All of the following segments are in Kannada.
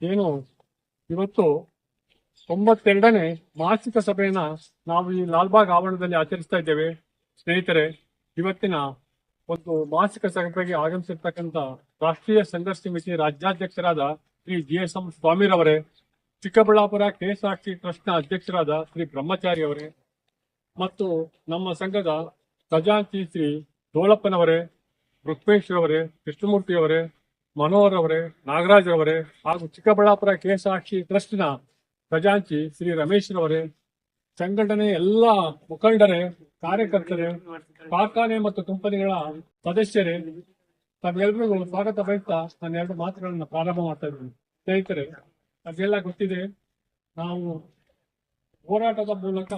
ಏನು? ಇವತ್ತು ತೊಂಬತ್ತೆರಡನೇ ಮಾಸಿಕ ಸಭೆಯನ್ನ ನಾವು ಈ ಲಾಲ್ಬಾಗ್ ಆವರಣದಲ್ಲಿ ಆಚರಿಸ್ತಾ ಇದ್ದೇವೆ. ಸ್ನೇಹಿತರೆ, ಇವತ್ತಿನ ಒಂದು ಮಾಸಿಕ ಸಭೆಗೆ ಆಗಮಿಸಿರ್ತಕ್ಕಂಥ ರಾಷ್ಟ್ರೀಯ ಸಂಘರ್ಷ ಸಮಿತಿ ರಾಜ್ಯಾಧ್ಯಕ್ಷರಾದ Shri G S M ಸ್ವಾಮಿರವರೇ Chikkaballapur K S R T ಟ್ರಸ್ಟ್ನ ಅಧ್ಯಕ್ಷರಾದ ಶ್ರೀ ಬ್ರಹ್ಮಚಾರಿ ಅವರೇ, ಮತ್ತು ನಮ್ಮ ಸಂಘದ ಖಜಾಂಚಿ ಶ್ರೀ ಡೋಳಪ್ಪನವರೇ ರುಕ್ಮೇಶ್ವರವರೇ ಕೃಷ್ಣಮೂರ್ತಿಯವರೇ ಮನೋಹರ್ ಅವರೇ, ನಾಗರಾಜ್ ಅವರೇ ಹಾಗೂ ಚಿಕ್ಕಬಳ್ಳಾಪುರ ಕೆಎಸ್ಆರ್ಟಿ ಟ್ರಸ್ಟ್ನ ಖಜಾಂಚಿ ಶ್ರೀ ರಮೇಶ್ ಅವರೇ ಸಂಘಟನೆ ಎಲ್ಲ ಮುಖಂಡರೇ, ಕಾರ್ಯಕರ್ತರೇ, ಕಾರ್ಖಾನೆ ಮತ್ತು ಕಂಪನಿಗಳ ಸದಸ್ಯರೇ ತಮ್ಮೆಲ್ಲರಿಗೂ ಸ್ವಾಗತ ಬಯಸ್ತಾ ನಾನು ಎರಡು ಮಾತುಗಳನ್ನು ಪ್ರಾರಂಭ ಮಾಡ್ತಾ ಇದ್ದೀನಿ. ಸ್ನೇಹಿತರೆ ಅದೆಲ್ಲ ಗೊತ್ತಿದೆ, ನಾವು ಹೋರಾಟದ ಮೂಲಕ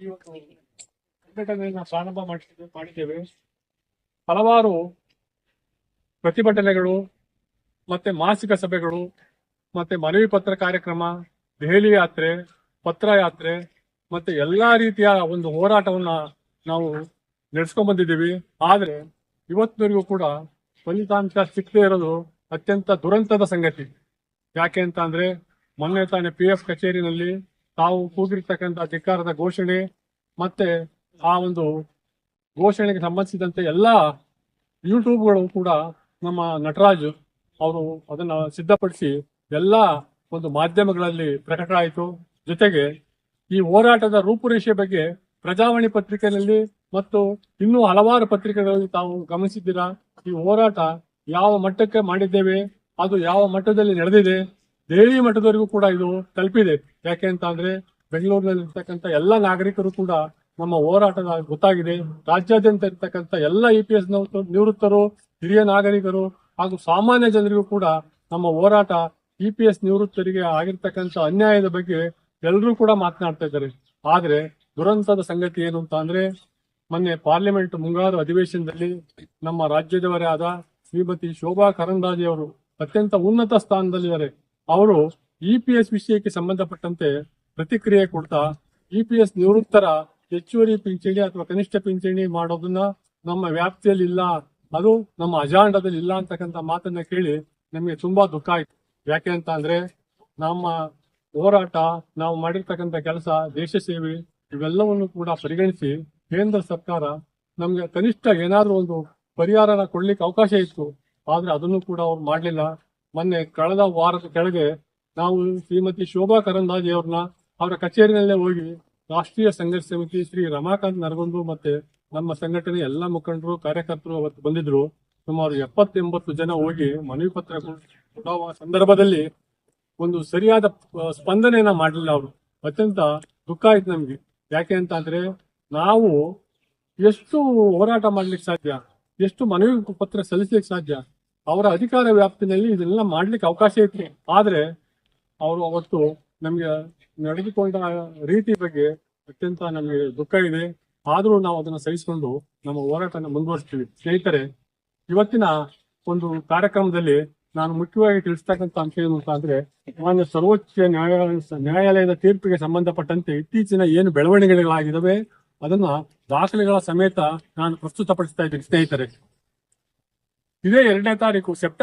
ಒಂದು ಸಂಘಟನೆಯನ್ನ ಪ್ರಾರಂಭ ಮಾಡಿದ್ದೇವೆ. ಹಲವಾರು ಪ್ರತಿಭಟನೆಗಳು, ಮತ್ತೆ ಮಾಸಿಕ ಸಭೆಗಳು, ಮತ್ತೆ ಮನವಿ ಪತ್ರ ಕಾರ್ಯಕ್ರಮ, ದೆಹಲಿ ಯಾತ್ರೆ, ಪತ್ರ ಯಾತ್ರೆ, ಮತ್ತೆ ಎಲ್ಲಾ ರೀತಿಯ ಒಂದು ಹೋರಾಟವನ್ನ ನಾವು ನಡೆಸ್ಕೊಂಡ್ ಬಂದಿದ್ದೀವಿ. ಆದ್ರೆ ಇವತ್ತಿನವರೆಗೂ ಕೂಡ ಫಲಿತಾಂಶ ಸಿಕ್ಕದೇ ಇರೋದು ಅತ್ಯಂತ ದುರಂತದ ಸಂಗತಿ. ಯಾಕೆ ಅಂತ ಅಂದ್ರೆ ಮೊನ್ನೆ ತಾನೇ ಪಿ ಎಫ್ ಕಚೇರಿನಲ್ಲಿ ತಾವು ಕೂಗಿರ್ತಕ್ಕಂಥ ಧಿಕ್ಕಾರದ ಘೋಷಣೆ, ಮತ್ತೆ ಆ ಒಂದು ಘೋಷಣೆಗೆ ಸಂಬಂಧಿಸಿದಂತೆ ಎಲ್ಲಾ ಯೂಟ್ಯೂಬ್ಗಳು ಕೂಡ ನಮ್ಮ ನಟರಾಜ್, ಅವರು ಅದನ್ನ ಸಿದ್ಧಪಡಿಸಿ ಎಲ್ಲ ಒಂದು ಮಾಧ್ಯಮಗಳಲ್ಲಿ ಪ್ರಕಟ ಆಯಿತು. ಜೊತೆಗೆ ಈ ಹೋರಾಟದ ರೂಪುರೇಷೆ ಬಗ್ಗೆ ಪ್ರಜಾವಾಣಿ ಪತ್ರಿಕೆಯಲ್ಲಿ ಮತ್ತು ಇನ್ನೂ ಹಲವಾರು ಪತ್ರಿಕೆಗಳಲ್ಲಿ ತಾವು ಗಮನಿಸಿದ್ದೀರಾ? ಈ ಹೋರಾಟ ಯಾವ ಮಟ್ಟಕ್ಕೆ ಮಾಡಿದ್ದೇವೆ? ಅದು ಯಾವ ಮಟ್ಟದಲ್ಲಿ ನಡೆದಿದೆ? ದೇವಿ ಮಟ್ಟದವರೆಗೂ ಕೂಡ ಇದು ತಲುಪಿದೆ. ಯಾಕೆ ಅಂತ ಅಂದ್ರೆ ಬೆಂಗಳೂರಿನಲ್ಲಿ ಇರ್ತಕ್ಕಂಥ ಎಲ್ಲ ನಾಗರಿಕರು ಕೂಡ ನಮ್ಮ ಹೋರಾಟದ ಗೊತ್ತಾಗಿದೆ. ರಾಜ್ಯಾದ್ಯಂತ ಇರ್ತಕ್ಕಂಥ ಎಲ್ಲ ಇ ಪಿ ಎಸ್ ನಿವೃತ್ತರು ಹಿರಿಯ ನಾಗರಿಕರು ಹಾಗೂ ಸಾಮಾನ್ಯ ಜನರಿಗೂ ಕೂಡ ನಮ್ಮ ಹೋರಾಟ ಇ ಪಿ ಎಸ್ ನಿವೃತ್ತರಿಗೆ ಆಗಿರ್ತಕ್ಕಂಥ ಅನ್ಯಾಯದ ಬಗ್ಗೆ ಎಲ್ಲರೂ ಕೂಡ ಮಾತನಾಡ್ತಾ ಇದ್ದಾರೆ. ಆದ್ರೆ ದುರಂತದ ಸಂಗತಿ ಏನು ಅಂತ ಅಂದ್ರೆ ಮೊನ್ನೆ ಪಾರ್ಲಿಮೆಂಟ್ ಮುಂಗಾರು ಅಧಿವೇಶನದಲ್ಲಿ ನಮ್ಮ ರಾಜ್ಯದವರೇ ಆದ ಶ್ರೀಮತಿ ಶೋಭಾ ಕರಂದಾಜೆ ಅವರು ಅತ್ಯಂತ ಉನ್ನತ ಸ್ಥಾನದಲ್ಲಿದ್ದಾರೆ. ಅವರು ಇ ಪಿ ಎಸ್ ವಿಷಯಕ್ಕೆ ಸಂಬಂಧಪಟ್ಟಂತೆ ಪ್ರತಿಕ್ರಿಯೆ ಕೊಡ್ತಾ ಇ ಪಿ ಎಸ್ ನಿವೃತ್ತರ ಹೆಚ್ಚುವರಿ ಪಿಂಚಣಿ ಅಥವಾ ಕನಿಷ್ಠ ಪಿಂಚಣಿ ಮಾಡೋದನ್ನ ನಮ್ಮ ವ್ಯಾಪ್ತಿಯಲ್ಲಿ ಇಲ್ಲ ಅದು ನಮ್ಮ ಅಜಾಂಡದಲ್ಲಿ ಇಲ್ಲ ಅಂತಕ್ಕಂಥ ಮಾತನ್ನ ಕೇಳಿ ನಮಗೆ ತುಂಬಾ ದುಃಖ ಆಯ್ತು. ಯಾಕೆ ಅಂತ ಅಂದ್ರೆ ನಮ್ಮ ಹೋರಾಟ, ನಾವು ಮಾಡಿರ್ತಕ್ಕಂಥ ಕೆಲಸ, ದೇಶ ಸೇವೆ ಇವೆಲ್ಲವನ್ನು ಕೂಡ ಪರಿಗಣಿಸಿ ಕೇಂದ್ರ ಸರ್ಕಾರ ನಮ್ಗೆ ಕನಿಷ್ಠ ಏನಾದ್ರೂ ಒಂದು ಪರಿಹಾರನ ಕೊಡ್ಲಿಕ್ಕೆ ಅವಕಾಶ ಇತ್ತು. ಆದ್ರೆ ಅದನ್ನು ಕೂಡ ಅವ್ರು ಮಾಡ್ಲಿಲ್ಲ. ಮೊನ್ನೆ ಕಳೆದ ವಾರದ ಕೆಳಗೆ ನಾವು ಶ್ರೀಮತಿ ಶೋಭಾ ಕರಂದಾಜಿ ಅವ್ರನ್ನ ಅವರ ಕಚೇರಿನಲ್ಲೇ ಹೋಗಿ ರಾಷ್ಟ್ರೀಯ ಸಂಘರ್ಷ ಸಮಿತಿ ಶ್ರೀ ರಮಾಕಾಂತ್ ನರಗೊಂದು ಮತ್ತೆ ನಮ್ಮ ಸಂಘಟನೆ ಎಲ್ಲ ಮುಖಂಡರು, ಕಾರ್ಯಕರ್ತರು ಅವತ್ತು ಬಂದಿದ್ರು. ಸುಮಾರು ಎಪ್ಪತ್ತೆಂಬತ್ತು ಜನ ಹೋಗಿ ಮನವಿ ಪತ್ರ ಕೊಡುವ ಸಂದರ್ಭದಲ್ಲಿ ಒಂದು ಸರಿಯಾದ ಸ್ಪಂದನೆಯನ್ನ ಮಾಡಲಿಲ್ಲ ಅವರು. ಅತ್ಯಂತ ದುಃಖ ಆಯ್ತು ನಮ್ಗೆ. ಯಾಕೆ ಅಂತ ಅಂದ್ರೆ ನಾವು ಎಷ್ಟು ಹೋರಾಟ ಮಾಡ್ಲಿಕ್ಕೆ ಸಾಧ್ಯ? ಎಷ್ಟು ಮನವಿ ಪತ್ರ ಸಲ್ಲಿಸ್ಲಿಕ್ಕೆ ಸಾಧ್ಯ? ಅವರ ಅಧಿಕಾರ ವ್ಯಾಪ್ತಿನಲ್ಲಿ ಇದನ್ನೆಲ್ಲ ಮಾಡ್ಲಿಕ್ಕೆ ಅವಕಾಶ ಇತ್ತು. ಆದ್ರೆ ಅವರು ಅವತ್ತು ನಮ್ಗೆ ನಡೆದುಕೊಂಡ ರೀತಿ ಬಗ್ಗೆ ಅತ್ಯಂತ ನಮಗೆ ದುಃಖ ಇದೆ. ಆದ್ರೂ ನಾವು ಅದನ್ನ ಸಹಿಸಿಕೊಂಡು ನಮ್ಮ ಹೋರಾಟನ ಮುಂದುವರಿಸ್ತೀವಿ. ಸ್ನೇಹಿತರೆ, ಇವತ್ತಿನ ಒಂದು ಕಾರ್ಯಕ್ರಮದಲ್ಲಿ ನಾನು ಮುಖ್ಯವಾಗಿ ತಿಳಿಸ್ತಕ್ಕಂಥ ಅಂಶ ಏನು ಅಂತ ಅಂದ್ರೆ, ಮಾನ್ಯ ಸರ್ವೋಚ್ಚ ನ್ಯಾಯಾಲಯ ನ್ಯಾಯಾಲಯದ ತೀರ್ಪಿಗೆ ಸಂಬಂಧಪಟ್ಟಂತೆ ಇತ್ತೀಚಿನ ಏನು ಬೆಳವಣಿಗೆಗಳಾಗಿದ್ದಾವೆ, ಅದನ್ನ ದಾಖಲೆಗಳ ಸಮೇತ ನಾನು ಪ್ರಸ್ತುತಪಡಿಸ್ತಾ ಇದ್ದೀನಿ. ಸ್ನೇಹಿತರೆ, ಇದೇ ಎರಡನೇ ತಾರೀಕು, ಸೆಪ್ಟೆಂಬರ್